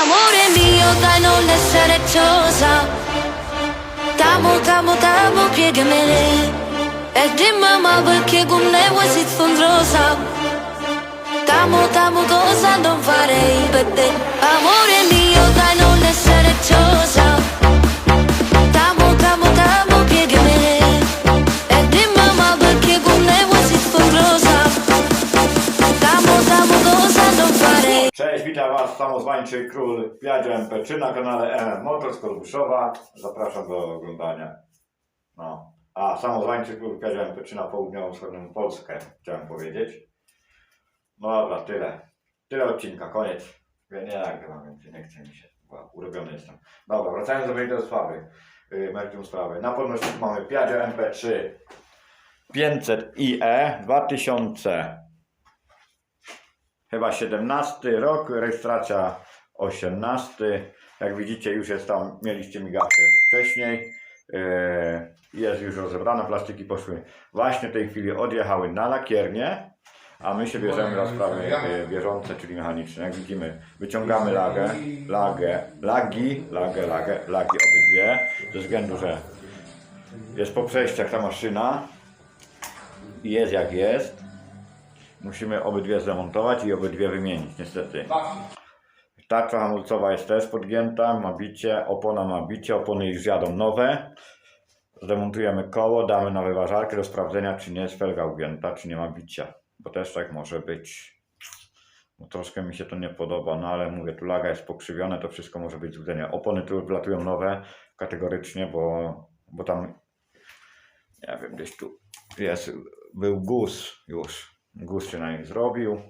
Amore mio, dai non essere ciosa T'amo, t'amo, t'amo, piegamene. E dimmi ma perché con me vuoi si sfondrosa? T'amo, t'amo, cosa non farei per te? Amore mio, dai non witam Was, samozwańczy król Piadzio MP3 na kanale MM Motor z Kolbuszowa. Zapraszam do oglądania. No. A, samozwańczy król Piadzio MP3 na południowo-wschodnią Polskę, chciałem powiedzieć. No dobra, tyle. Tyle odcinka, koniec. Ja nie nagrywam więcej, nie chce mi się. Wow, urobiony jestem. Dobra, wracając do mojej sprawy. Yy, meritum sprawy. Na podnośniku mamy Piadzio MP3 500IE 2000 chyba 17 rok, rejestracja 18. Jak widzicie, już jest tam, mieliście migawkę wcześniej. Yy, Jest już rozebrana, plastiki poszły. Właśnie w tej chwili odjechały na lakiernię, a my się bierzemy za sprawy bieżące, czyli mechaniczne. Jak widzimy, wyciągamy lagę, lagę, lagi, lagę, lagę, lagi obydwie, ze względu, że jest po przejściach ta maszyna i jest jak jest. Musimy obydwie zdemontować i obydwie wymienić, niestety. Tarcza hamulcowa jest też podgięta, ma bicie, opona ma bicie, opony już jadą nowe. Zdemontujemy koło, damy na wyważarkę do sprawdzenia, czy nie jest felga ugięta, czy nie ma bicia. Bo też tak może być. Bo troszkę mi się to nie podoba, no ale mówię, tu laga jest pokrzywione, to wszystko może być złudzenie. Opony tu wlatują nowe, kategorycznie, bo, bo tam, nie wiem, gdzieś tu jest, był guz już. Guz się na nich zrobił.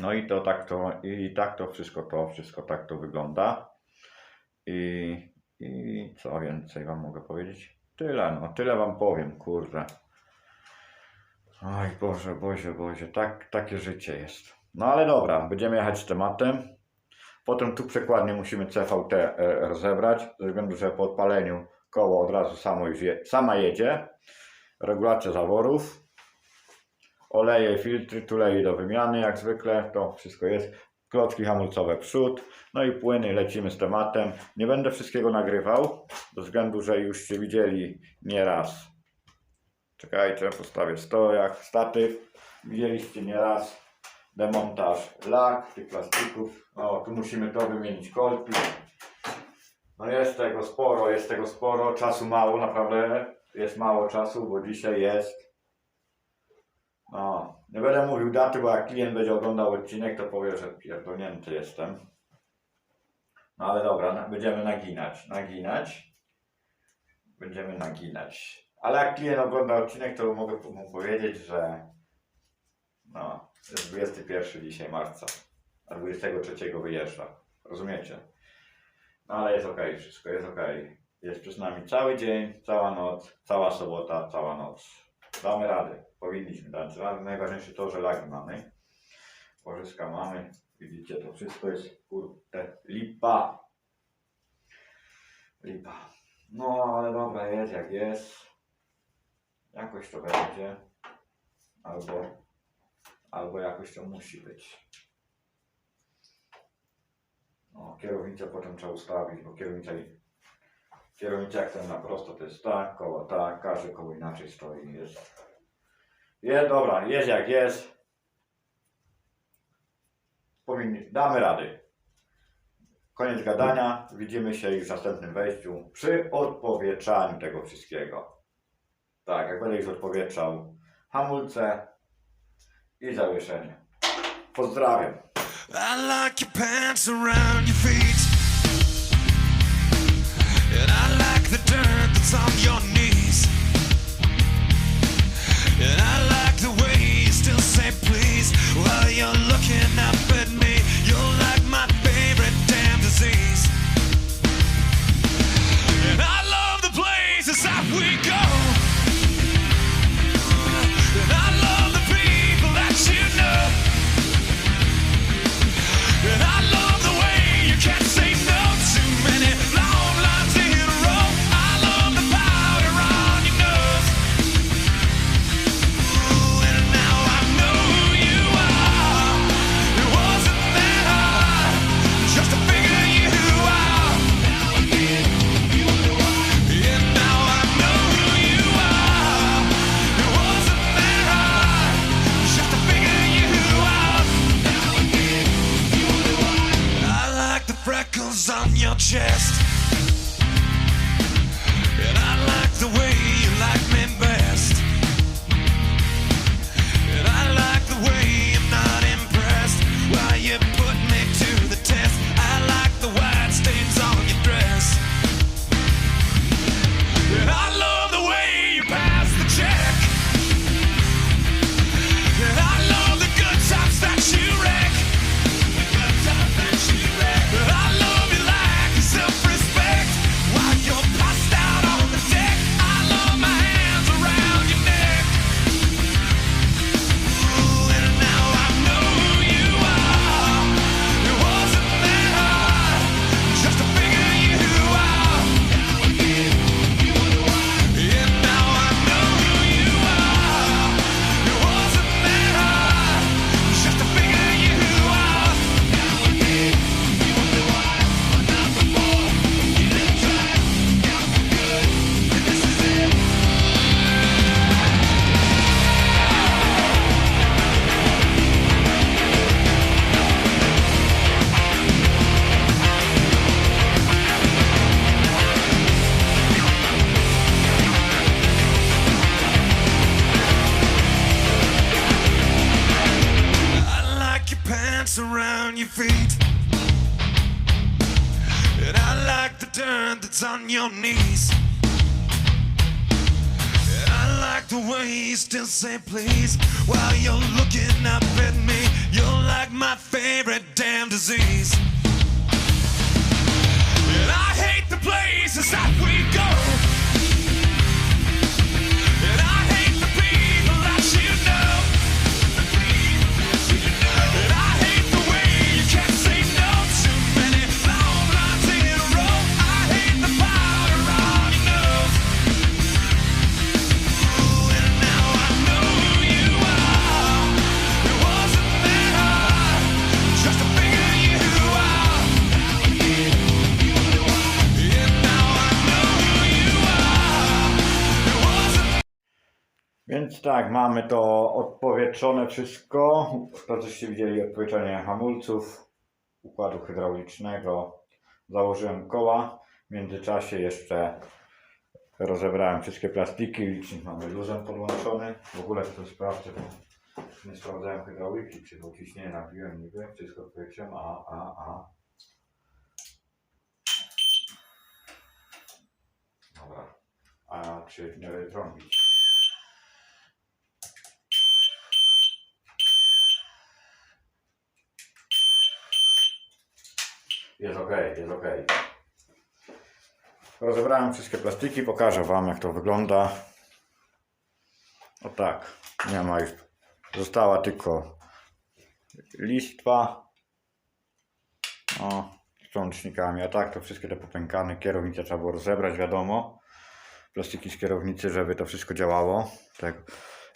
No i to tak to, i tak to wszystko to, wszystko tak to wygląda. I, i co więcej wam mogę powiedzieć? Tyle, no tyle wam powiem, kurde. Oj Boże, Boże, Boże, tak, takie życie jest. No ale dobra, będziemy jechać z tematem. Potem tu przekładnie musimy CVT e, rozebrać, ze względu, że po odpaleniu koło od razu samo sama jedzie. Regulacja zaworów, oleje, filtry, tuleje do wymiany jak zwykle, to wszystko jest. Klocki hamulcowe przód, no i płyny, lecimy z tematem. Nie będę wszystkiego nagrywał, ze względu, że już się widzieli nieraz. Czekajcie, postawię stojak, statyw. Widzieliście nieraz demontaż lag, tych plastików. O, tu musimy to wymienić kolpi. No jest tego sporo, jest tego sporo, czasu mało, naprawdę jest mało czasu, bo dzisiaj jest no, nie będę mówił daty, bo jak klient będzie oglądał odcinek, to powie, że pierdolnięty jestem. No ale dobra, będziemy naginać, naginać. Będziemy naginać. Ale jak klient ogląda odcinek, to mogę mu powiedzieć, że no, jest 21 dzisiaj marca, a 23 wyjeżdża. Rozumiecie? No ale jest ok, wszystko jest ok. Jest przed nami cały dzień, cała noc, cała sobota, cała noc. Damy radę. Powinniśmy dać radę. Najważniejsze to, że lagi mamy. Łożyska mamy. Widzicie, to wszystko jest kurde lipa. Lipa. No, ale dobra, jest jak jest. Jakoś to będzie. Albo, albo jakoś to musi być. No, kierownicę potem trzeba ustawić, bo kierownica Ten na prosto to jest tak, koło tak, każde koło inaczej stoi, jest. Jest, dobra, jest jak jest. Powinni, damy rady. Koniec gadania, widzimy się już w następnym wejściu przy odpowietrzaniu tego wszystkiego. Tak, jak będę już odpowietrzał hamulce i zawieszenie. Pozdrawiam. I like your pants around your feet. And I the dirt that's on your knees. And I like the way you still say please while you're looking up the dirt that's on your knees. I like the way you still say please while you're looking up at me. You're like my favorite damn disease. And I hate the places that we go. Więc tak, mamy to odpowietrzone wszystko. To żeście widzieli odpowietrzenie hamulców, układu hydraulicznego. Założyłem koła. W międzyczasie jeszcze rozebrałem wszystkie plastiki. Licznik mamy luzem podłączony. W ogóle to sprawdzę, bo nie sprawdzałem hydrauliki, czy to ciśnienie nabiłem niby. Wszystko odpowiedziałem, a, a, a. Dobra. A czy nie trąbić? Jest ok, jest ok. Rozebrałem wszystkie plastiki, pokażę Wam jak to wygląda. O tak, nie ma już. Została tylko listwa. O, z prącznikami. A tak to wszystkie te popękane kierownice trzeba było rozebrać, wiadomo. Plastiki z kierownicy, żeby to wszystko działało. Tak.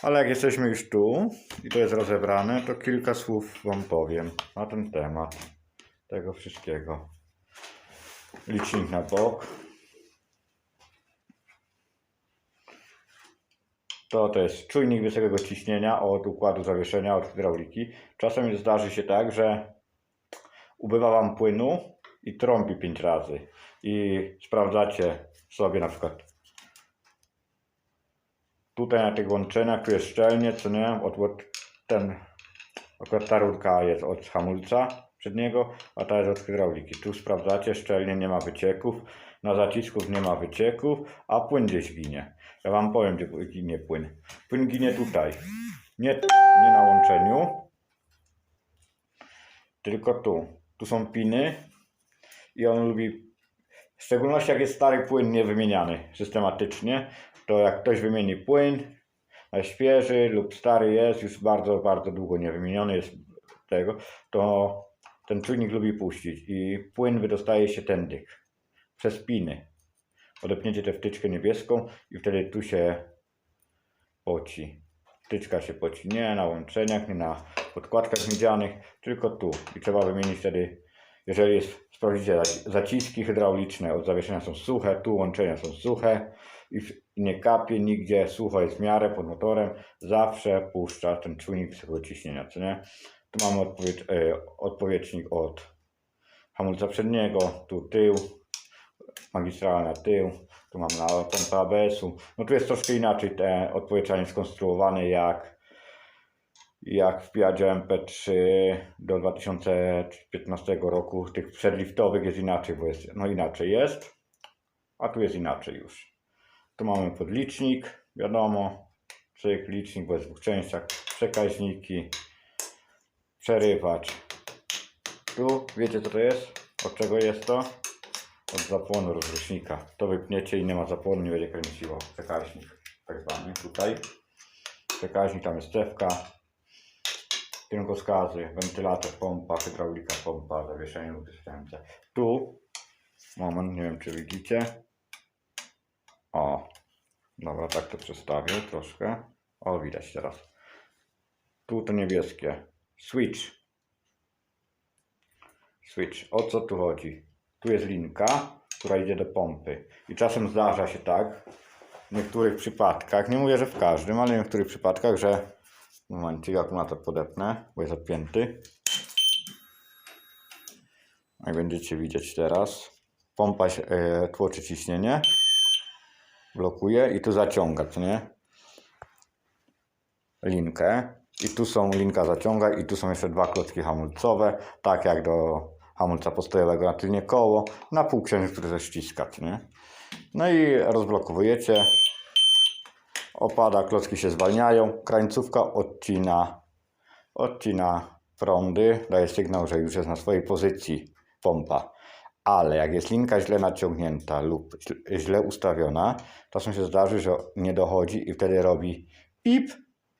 Ale jak jesteśmy już tu i to jest rozebrane, to kilka słów Wam powiem na ten temat tego wszystkiego. Licznik na bok. To, to jest czujnik wysokiego ciśnienia od układu zawieszenia, od hydrauliki. Czasem zdarzy się tak, że ubywa Wam płynu i trąbi 5 razy. I sprawdzacie sobie na przykład tutaj na tych łączeniach, tu jest szczelnie, co nie, od, od ten, akurat ta rurka jest od hamulca przedniego, a ta jest od hydrauliki. Tu sprawdzacie, szczelnie nie ma wycieków, na zacisków nie ma wycieków, a płyn gdzieś ginie. Ja Wam powiem, gdzie ginie płyn. Płyn ginie tutaj, nie, nie na łączeniu, tylko tu. Tu są piny i on lubi, w szczególności jak jest stary płyn niewymieniany systematycznie, to jak ktoś wymieni płyn, świeży lub stary jest, już bardzo, bardzo długo niewymieniony jest tego, to ten czujnik lubi puścić i płyn wydostaje się tędy, przez piny. Odepniecie tę wtyczkę niebieską i wtedy tu się poci. Wtyczka się poci nie na łączeniach, nie na podkładkach miedzianych, tylko tu. I trzeba wymienić wtedy, jeżeli jest, sprawdzicie, zaci- zaciski hydrauliczne od zawieszenia są suche, tu łączenia są suche i nie kapie nigdzie, sucho jest w miarę pod motorem, zawsze puszcza ten czujnik wysokiego ciśnienia, co nie? Tu mamy odpowiedź, e, odpowiedźnik od hamulca przedniego, tu tył, magistralna tył, tu mam na pompę ABS-u. No tu jest troszkę inaczej te odpowietrzanie skonstruowane jak jak w Piadzie MP3 do 2015 roku tych przedliftowych jest inaczej, bo jest, no inaczej jest, a tu jest inaczej już. Tu mamy podlicznik, wiadomo, cyk, licznik, bo jest w dwóch częściach, przekaźniki, przerywacz. Tu wiecie co to jest? Od czego jest to? Od zapłonu rozrusznika. To wypniecie i nie ma zapłonu, nie będzie kręciło. Przekaźnik, tak zwany tutaj. Przekaźnik, tam jest cewka, kierunkowskazy, wentylator, pompa, hydraulika, pompa, zawieszenie lub dystępce. Tu, moment, nie wiem czy widzicie. O, dobra, tak to przestawię troszkę. O, widać teraz. Tu to niebieskie. Switch. Switch. O co tu chodzi? Tu jest linka, która idzie do pompy. I czasem zdarza się tak, w niektórych przypadkach, nie mówię, że w każdym, ale w niektórych przypadkach, że momencie akumulator podepnę, bo jest odpięty. Jak będziecie widzieć teraz, pompa się, e, tłoczy ciśnienie, blokuje i tu zaciąga, co nie? Linkę. I tu są linka zaciąga i tu są jeszcze dwa klocki hamulcowe, tak jak do hamulca postojowego na tylnie koło, na półksiężyc, który ze ściska, co nie? No i rozblokowujecie, opada, klocki się zwalniają, krańcówka odcina, odcina prądy, daje sygnał, że już jest na swojej pozycji pompa. Ale jak jest linka źle naciągnięta lub źle ustawiona, czasem się zdarzy, że nie dochodzi i wtedy robi pip,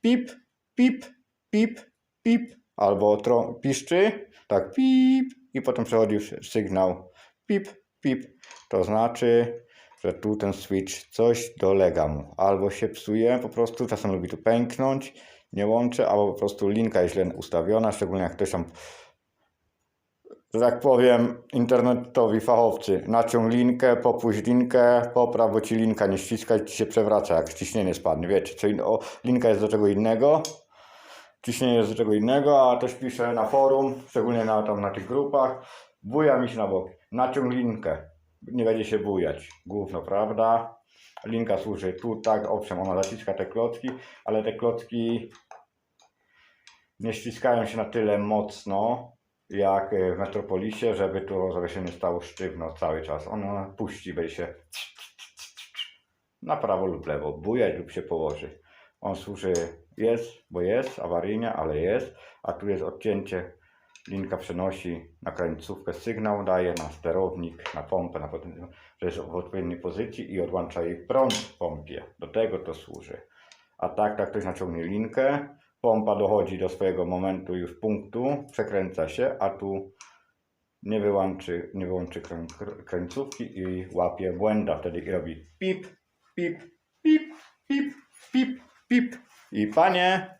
pip, pip, pip, pip, albo trą- piszczy, tak pip i potem przechodzi sygnał pip, pip. To znaczy, że tu ten switch coś dolega mu. Albo się psuje po prostu, czasem lubi tu pęknąć, nie łączy, albo po prostu linka jest źle ustawiona, szczególnie jak ktoś tam, że tak powiem, internetowi fachowcy, naciąg linkę, popuść linkę, popraw, bo ci linka nie ściska ci się przewraca, jak ciśnienie spadnie, wiecie, co in- o, linka jest do czego innego, ciśnienie jest do czego innego, a też piszę na forum, szczególnie na, tam na tych grupach, buja mi się na bok, naciąg linkę, nie będzie się bujać. Gówno, prawda? Linka służy tu, tak, owszem, ona zaciska te klocki, ale te klocki nie ściskają się na tyle mocno, jak e, w Metropolisie, żeby to zawieszenie stało sztywno cały czas. Ono puści, będzie się na prawo lub lewo, bujać lub się położy. On służy, jest, bo jest, awaryjnie, ale jest, a tu jest odcięcie linka przenosi na krańcówkę sygnał, daje na sterownik, na pompę, na potem, że jest w odpowiedniej pozycji i odłącza jej prąd w pompie. Do tego to służy. A tak, tak ktoś naciągnie linkę, pompa dochodzi do swojego momentu już punktu, przekręca się, a tu nie wyłączy, nie wyłączy krę, kr- krańcówki i łapie błęda. Wtedy robi pip, pip, pip, pip, pip, pip. I panie,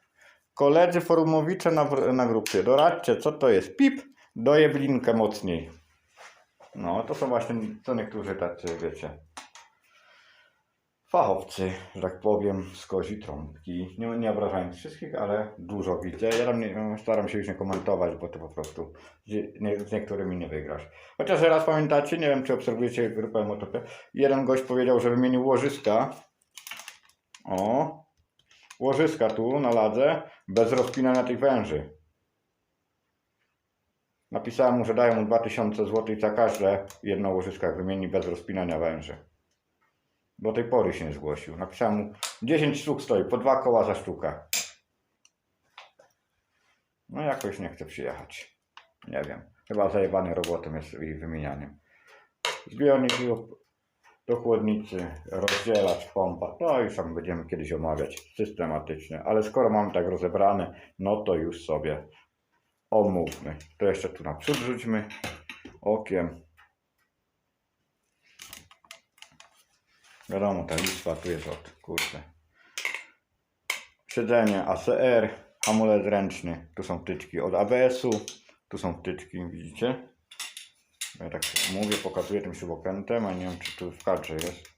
Koledzy forumowicze na, na grupie, doradźcie, co to jest pip, doje w linkę mocniej. No, to są właśnie, co niektórzy tacy, wiecie, fachowcy, że tak powiem, z kozi trąbki. Nie, nie obrażając wszystkich, ale dużo widzę. Ja tam nie, staram się już nie komentować, bo to po prostu nie, z niektórymi nie wygrasz. Chociaż raz pamiętacie, nie wiem, czy obserwujecie grupę Motopę, jeden gość powiedział, że wymienił łożyska. O, łożyska tu na ladze, bez rozpinania tych węży. Napisałem mu, że dają mu 2000 zł za każde jedno łożysko, jak wymieni bez rozpinania węży. Do tej pory się nie zgłosił. Napisałem mu, 10 sztuk stoi, po dwa koła za sztukę. No jakoś nie chce przyjechać. Nie wiem. Chyba zajebany robotem jest ich wymienianiem. Zbiornik do chłodnicy, rozdzielacz, pompa. To już tam będziemy kiedyś omawiać systematycznie. Ale skoro mamy tak rozebrane, no to już sobie omówmy. To jeszcze tu naprzód rzućmy okiem. Wiadomo, ta listwa tu jest od, kurczę. Siedzenie ACR, hamulec ręczny. Tu są wtyczki od ABS-u. Tu są wtyczki, widzicie? Ja tak mówię, pokazuję tym śrubokrętem, a nie wiem czy tu w kadrze jest.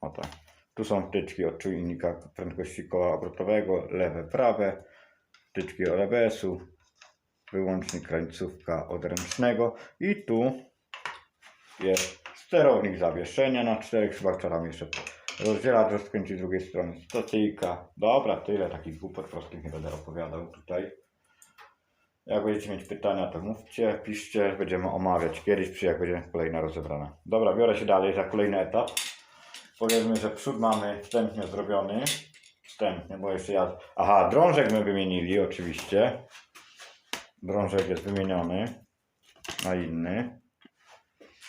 O tak. Tu są wtyczki od czujnika prędkości koła obrotowego, lewe, prawe. Wtyczki od ABS-u. wyłącznik krańcówka odręcznego i tu jest sterownik zawieszenia na czterech szybach, co tam jeszcze rozdzielacz rozkręci z drugiej strony stacyjka. Dobra, tyle takich głupot prostych nie będę opowiadał tutaj. Jak będziecie mieć pytania, to mówcie, piszcie, będziemy omawiać kiedyś, przy jak będzie kolejna rozebrana. Dobra, biorę się dalej za kolejny etap. Powiedzmy, że przód mamy wstępnie zrobiony. Wstępnie, bo jeszcze ja... Aha, drążek my wymienili oczywiście. Drążek jest wymieniony na inny.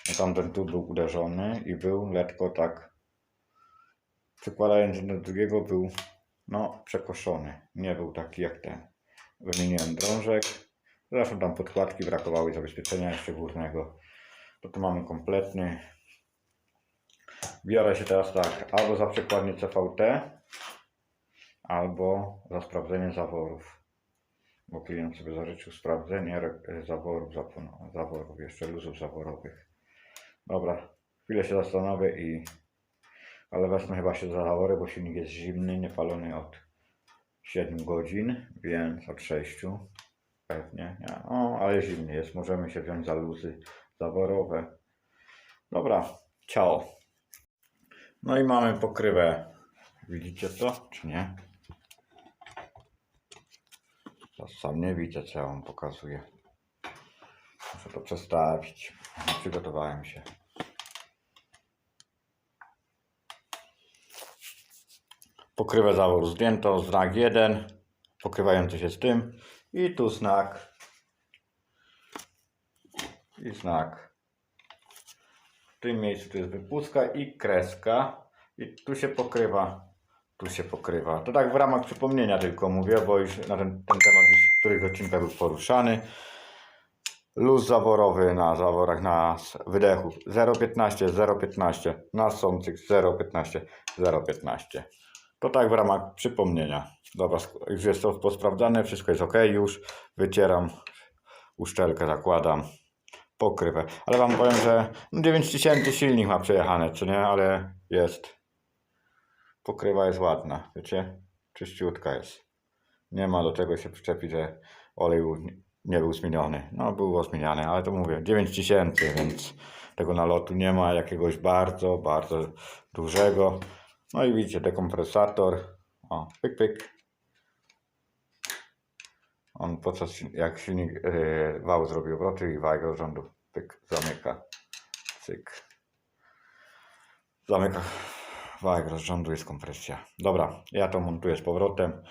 No Tamten tu był uderzony i był lekko tak przykładając do drugiego był no przekoszony. Nie był taki jak ten. Wymieniłem drążek. Zresztą tam podkładki brakowały zabezpieczenia jeszcze górnego. To tu mamy kompletny. Biorę się teraz tak, albo za przekładnię CVT, albo za sprawdzenie zaworów. Bo klient sobie zażyczył sprawdzenie zaworów, zaworów, jeszcze luzów zaworowych. Dobra, chwilę się zastanowię i ale wezmę chyba się za zawory, bo silnik jest zimny, niepalony od 7 godzin, więc od 6 pewnie. Nie. O, ale zimny jest, możemy się wziąć za luzy zaworowe. Dobra, ciao. No i mamy pokrywę. Widzicie to, czy nie? Sam nie widzę, co ja wam pokazuję. Muszę to przestawić. Przygotowałem się. Pokrywę zaworu zdjęto, znak 1, pokrywający się z tym i tu znak i znak. W tym miejscu tu jest wypustka i kreska i tu się pokrywa, tu się pokrywa. To tak w ramach przypomnienia tylko mówię, bo już na ten, ten temat już w których odcinkach był poruszany. Luz zaworowy na zaworach na wydechu 0,15, 0,15, na sących 0,15, 0,15. To tak w ramach przypomnienia. Dobra, jest to posprawdzane, wszystko jest ok, już wycieram uszczelkę, zakładam, pokrywę. Ale wam powiem, że no 9000 silnik ma przejechane, czy nie, ale jest. Pokrywa jest ładna, wiecie? Czyściutka jest. Nie ma do czego się przyczepić, że olej nie był zmieniony. No, było zmieniany, ale to mówię, 9000, więc tego nalotu nie ma jakiegoś bardzo, bardzo dużego. No i widzicie, dekompresator. O, pyk, pyk. On podczas, jak silnik yy, wał zrobił obroty i wajgę rządu, pyk, zamyka. Cyk. Zamyka wajgę rozrządu, jest kompresja. Dobra, ja to montuję z powrotem.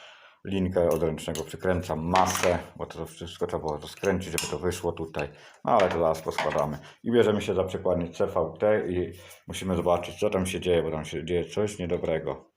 Linkę odręcznego przykręcam, masę, bo to wszystko trzeba było rozkręcić, żeby to wyszło tutaj. No ale to zaraz poskładamy. I bierzemy się za przekładnię CVT i musimy zobaczyć, co tam się dzieje, bo tam się dzieje coś niedobrego.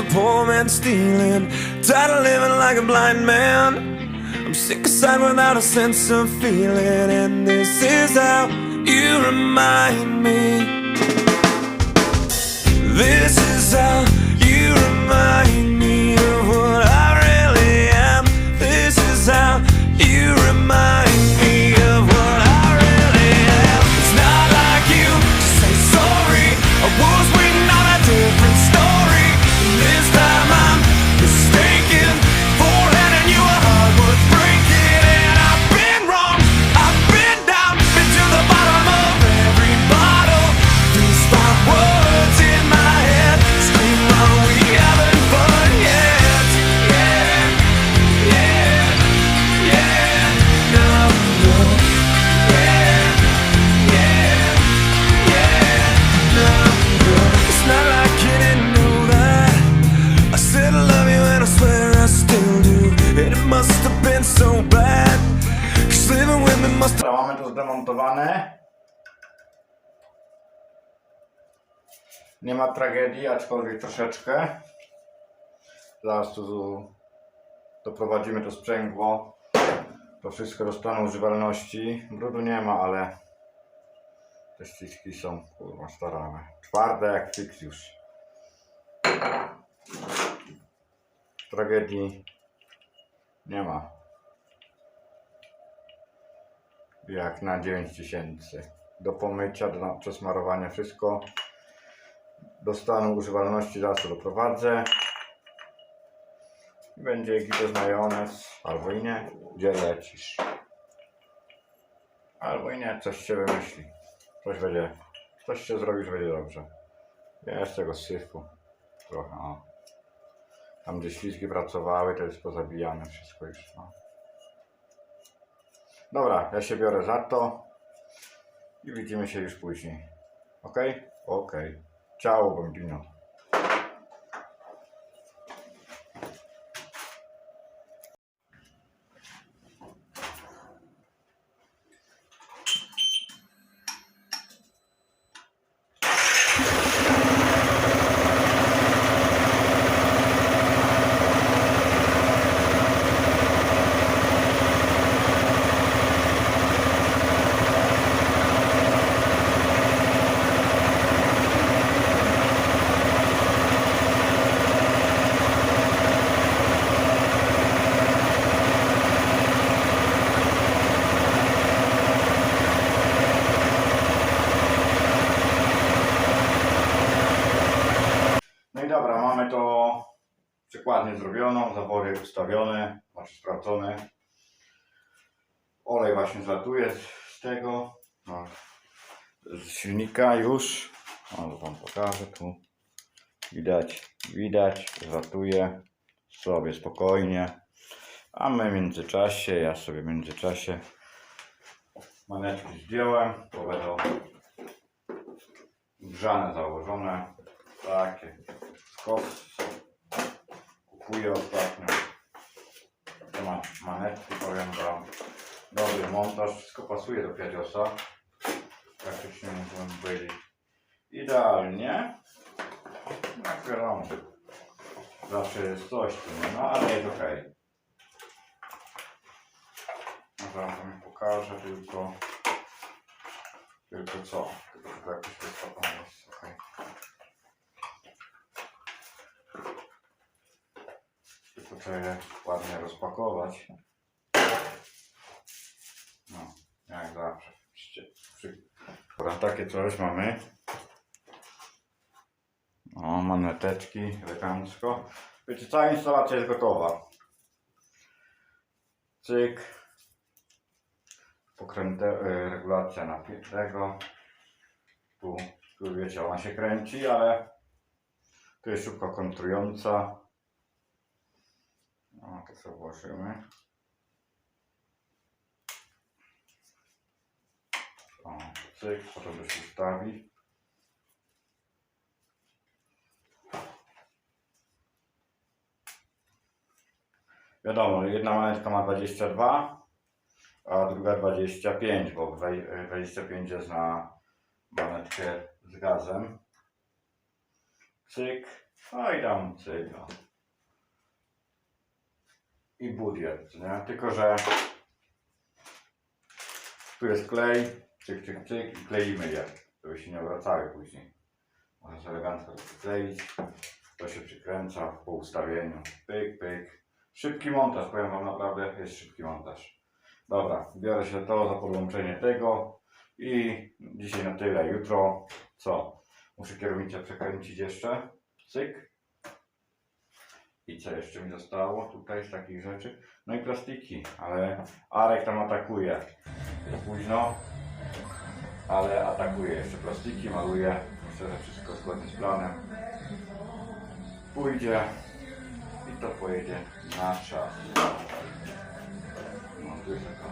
A poor man stealing. Tired of living like a blind man. I'm sick aside without a sense of feeling. And this is how you remind me. This is how tragedii, aczkolwiek troszeczkę. Zaraz tu doprowadzimy to sprzęgło to wszystko do stanu używalności. Brudu nie ma, ale te ściski są kurwa starane. Twarde jak fix już. Tragedii nie ma. Jak na 9000. Do pomycia, do przesmarowania wszystko. Do stanu używalności zaraz doprowadzę. Będzie jakiś majonez, albo i nie. Gdzie lecisz? Albo i nie, coś się wymyśli. Coś będzie, coś się zrobi, że będzie dobrze. Jest tego syfu. Trochę, o. Tam gdzie ślizgi pracowały, to jest pozabijane wszystko już, no. Dobra, ja się biorę za to i widzimy się już później. Ok? Ok. Ciao, bambino. No i dobra, mamy to przykładnie zawory ustawione, znaczy sprawdzone. Olej właśnie zlatuje z, tego, no, z silnika już. To wam pokażę tu. Widać, widać, zlatuje sobie spokojnie. A my w międzyczasie, ja sobie w międzyczasie maneczki zdjąłem, to będą grzane założone, takie skos kupuję ostatnio. Te ma- manetki, powiem wam. Dobry montaż, wszystko pasuje do piadziosa praktycznie mógłbym powiedzieć idealnie. Jak wiadomo zawsze jest coś tu, no ale jest okej. No zaraz wam pokażę tylko tylko co. Tylko to jakoś wystawione jest Tylko je ładnie rozpakować. No, jak zawsze. Dobra, takie coś mamy. O, maneteczki, elegancko. Wiecie, cała instalacja jest gotowa. Cyk. Pokręte, y, regulacja napiętego. Tu, tu wiecie, ona się kręci, ale tu jest śrubka kontrująca. O, to sobie włożymy. O, cyk, potem to się ustawi. Wiadomo, jedna manetka ma 22, a druga 25, bo wej- 25 jest na manetkę z gazem. Cyk, no i tam cyk. I budżet, nie? Tylko, że tu jest klej, cyk, cyk, cyk i kleimy je, żeby się nie wracały później. Można sobie elegancko przykleić, to się przykręca po ustawieniu, pyk, pyk. Szybki montaż, powiem Wam naprawdę, jest szybki montaż. Dobra, biorę się to za podłączenie tego i dzisiaj na tyle, jutro co? Muszę kierownicę przekręcić jeszcze, cyk, i co jeszcze mi zostało tutaj z takich rzeczy? No i plastiki, ale Arek tam atakuje. Jest późno, ale atakuje jeszcze plastiki, maluje. Myślę, że wszystko zgodnie z planem. Pójdzie i to pojedzie na czas. No tu jest taka